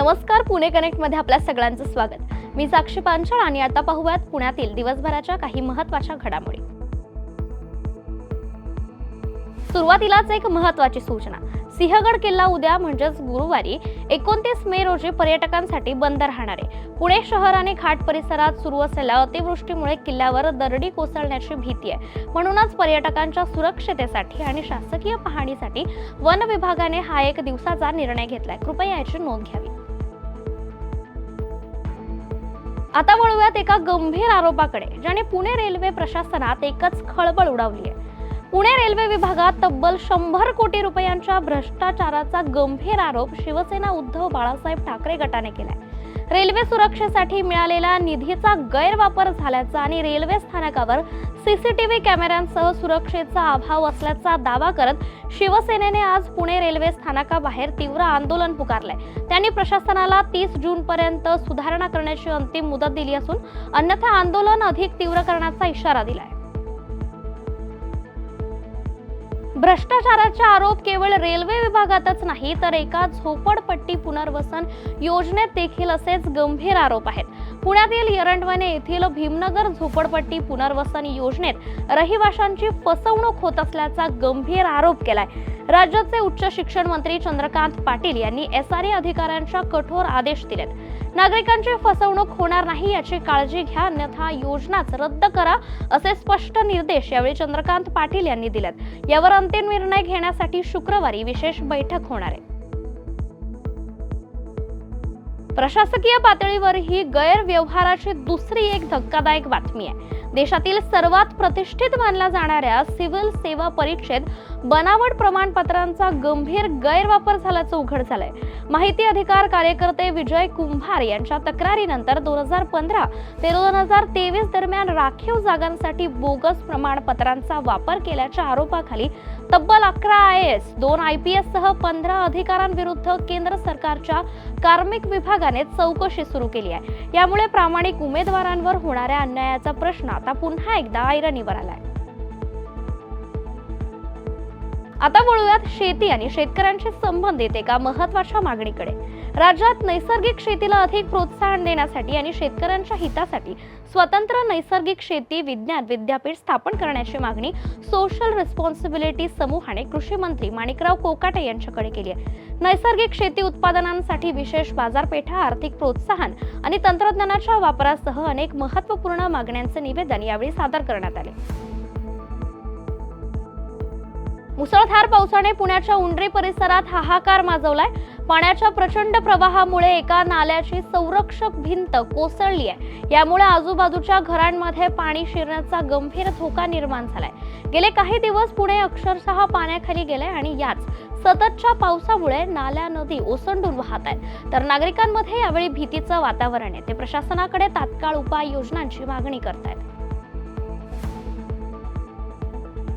नमस्कार पुणे कनेक्टमध्ये आपल्या सगळ्यांचं स्वागत. मी साक्षी पांचाळ आणि आता पाहूयात पुण्यातील दिवसभराच्या काही महत्त्वाच्या घडामोडी. सुरुवातीलाच एक महत्वाची सूचना. सिंहगड किल्ला उद्या म्हणजेच गुरुवारी एकोणतीस मे रोजी पर्यटकांसाठी बंद राहणार आहे. पुणे शहर आणि घाट परिसरात सुरू असलेल्या अतिवृष्टीमुळे किल्ल्यावर दरडी कोसळण्याची भीती आहे. म्हणूनच पर्यटकांच्या सुरक्षितेसाठी आणि शासकीय पाहणीसाठी वन विभागाने हा एक दिवसाचा निर्णय घेतलाय. कृपया याची नोंद घ्यावी. आता वळूयात एका गंभीर आरोपाकडे ज्याने पुणे रेल्वे प्रशासनात एकच खळबळ उडावली आहे. पुणे रेल्वे विभागात तब्बल शंभर कोटी रुपयांच्या भ्रष्टाचाराचा गंभीर आरोप शिवसेना उद्धव बाळासाहेब ठाकरे गटाने केलाय. रेल्वे सुरक्षेसाठी मिळालेला निधीचा गैरवापर झाल्याचा आणि रेल्वे स्थानकावर सीसीटीव्ही कॅमेऱ्यांसह सुरक्षेचा अभाव असल्याचा दावा करत शिवसेनेने आज पुणे रेल्वे स्थानकाबाहेर तीव्र आंदोलन पुकारले त्यांनी प्रशासनाला तीस जून पर्यंत सुधारणा करण्याची अंतिम मुदत दिली असून अन्यथा आंदोलन अधिक तीव्र करण्याचा इशारा दिलाय. भ्रष्टाचाराचे आरोप केवळ रेल्वे विभागातच नाही तर एका झोपडपट्टी पुनर्वसन योजनेत देखील असेच गंभीर आरोप आहेत. पुण्यातील एरंडवणे येथील भीमनगर झोपडपट्टी पुनर्वसन योजनेत रहिवाशांची फसवणूक होत असल्याचा गंभीर आरोप केलाय. राज्याचे उच्च शिक्षण मंत्री चंद्रकांत पाटील यांनी एस आर अधिकाऱ्यांच्या कठोर आदेश दिलेत. नागरिकांची फसवणूक होणार नाही याची काळजी घ्या अन्यथा योजनाच रद्द करा असे स्पष्ट निर्देश यावेळी चंद्रकांत पाटील यांनी दिलेत. यावर अंतिम निर्णय घेण्यासाठी शुक्रवारी विशेष बैठक होणार आहे. प्रशासकीय पातळीवर ही गैरव्यवहाराची दुसरी एक धक्कादायक बातमी आहे. देशातील सर्वात प्रतिष्ठित मानला जाणाऱ्या सिव्हिल सेवा परीक्षेत बनावट प्रमाणपत्रांचा गंभीर गैरवापर झाल्याचं उघड झालंय. माहिती अधिकार कार्यकर्ते विजय कुंभार यांच्या तक्रारीनंतर दोन हजार पंधरा ते दोन हजार तेवीस दरम्यान राखीव जागांसाठी बोगस प्रमाणपत्रांचा वापर केल्याच्या आरोपाखाली तब्बल अकरा आय एस दोन आय पी एस सह पंधरा अधिकाऱ्यांविरुद्ध केंद्र सरकारच्या कार्मिक विभागाने चौकशी सुरू केली आहे. यामुळे प्रामाणिक उमेदवारांवर होणाऱ्या अन्यायाचा प्रश्न आता पुन्हा एकदा ऐरणीवर आलाय. आता वळूयात शेती आणि शेतकऱ्यांशी संबंधित एका महत्त्वाच्या मागणीकडे. राज्यात नैसर्गिक शेतीला अधिक प्रोत्साहन देण्यासाठी आणि शेतकऱ्यांच्या हितासाठी स्वतंत्र नैसर्गिक शेती विज्ञान विद्यापीठ स्थापन करण्याची मागणी सोशल रिस्पॉन्सिबिलिटी समूहाने कृषी मंत्री माणिकराव कोकाटे यांच्याकडे केली आहे. नैसर्गिक शेती उत्पादनांसाठी विशेष बाजारपेठा आर्थिक प्रोत्साहन आणि तंत्रज्ञानाच्या वापरासह अनेक महत्त्वपूर्ण मागण्यांचे निवेदन यावेळी सादर करण्यात आले. मुसळधार पावसाने पुण्याच्या उंडरी परिसरात हाहाकार माजवलाय. पाण्याच्या प्रचंड प्रवाहामुळे एका नाल्याची संरक्षक भिंत कोसळली आहे. यामुळे आजूबाजूच्या घरांमध्ये पाणी शिरण्याचा गंभीर धोका निर्माण झालाय. गेले काही दिवस पुणे अक्षरशः पाण्याखाली गेले आणि याच सततच्या पावसामुळे नाल्या नदी ओसंडून वाहत आहेत तर नागरिकांमध्ये यावेळी भीतीचं वातावरण आहे. ते प्रशासनाकडे तात्काळ उपाययोजनांची मागणी करतायत.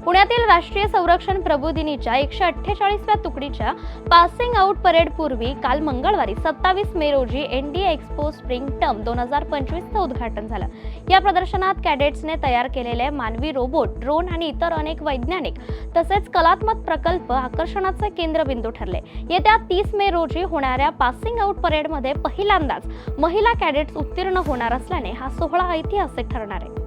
पुण्यातील राष्ट्रीय संरक्षण प्रबोधिनीच्या एकशे अठ्ठेचाळीसव्या तुकडीच्या पासिंग आउट परेडपूर्वी काल मंगळवारी सत्तावीस मे रोजी एनडीए एक्सपो स्प्रिंग टर्म दोन हजार पंचवीसचं उद्घाटन झालं. या प्रदर्शनात कॅडेट्सने तयार केलेले मानवी रोबोट ड्रोन आणि इतर अनेक वैज्ञानिक तसेच कलात्मक प्रकल्प आकर्षणाचे केंद्रबिंदू ठरले. येत्या तीस मे रोजी होणाऱ्या पासिंग आउट परेडमध्ये पहिल्यांदाच महिला कॅडेट्स उत्तीर्ण होणार असल्याने हा सोहळा ऐतिहासिक ठरणार आहे.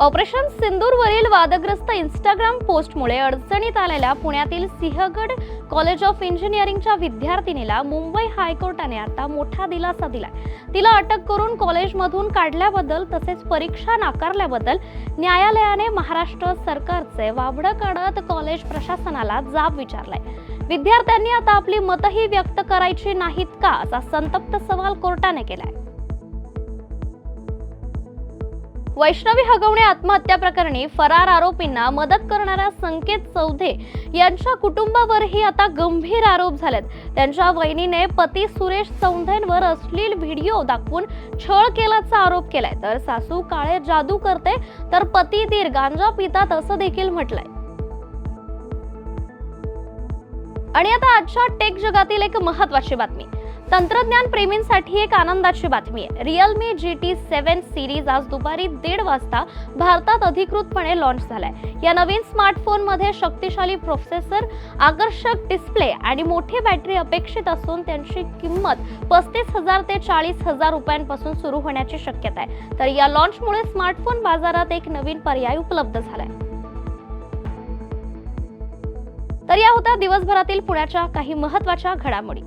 ऑपरेशन सिंदूरवरील वादग्रस्त इंस्टाग्राम पोस्टमुळे अडचणीत आलेल्या पुण्यातील सिंहगड कॉलेज ऑफ इंजिनिअरिंगच्या विद्यार्थिनीला मुंबई हायकोर्टाने आता मोठा दिलासा दिलाय. तिला अटक करून कॉलेजमधून काढल्याबद्दल तसेच परीक्षा नाकारल्याबद्दल न्यायालयाने महाराष्ट्र सरकारचे वाबडं काढत कॉलेज प्रशासनाला जाब विचारलाय. विद्यार्थ्यांनी आता आपली मतही व्यक्त करायची नाहीत का असा संतप्त सवाल कोर्टाने केलाय. वैष्णवी हगवणे आत्महत्या प्रकरणी फरार आरोपींना मदत करणाऱ्या संकेत चौधे यांच्या कुटुंबावरही आता गंभीर आरोप झालेत. त्यांच्या वहिनीने पती सुरेश चौधेंवर अश्लील व्हिडिओ दाखवून छळ केल्याचा आरोप केलाय. तर सासू काळे जादू करते तर पती दीर गांजा पितात असं देखील म्हटलंय. आणि आता आजच्या टेक जगातील एक महत्वाची बातमी. तंत्रज्ञान प्रेमींसाठी एक आनंदाची बातमी आहे. Realme G T seven series आज दुपारी दीड वाजता भारतात अधिकृतपणे लॉन्च झालाय. या नवीन स्मार्टफोनमध्ये शक्तिशाली प्रोसेसर आकर्षक डिस्प्ले आणि मोठी बॅटरी अपेक्षित असून त्यांची किंमत पस्तीस हजार ते चाळीस हजार रुपयांपासून सुरू होण्याची शक्यता आहे. तर या लॉन्चमुळे स्मार्टफोन बाजारात एक नवीन पर्याय उपलब्ध झालाय. तर या होत्या दिवसभरातील पुण्याच्या काही महत्त्वाच्या घडामोडी.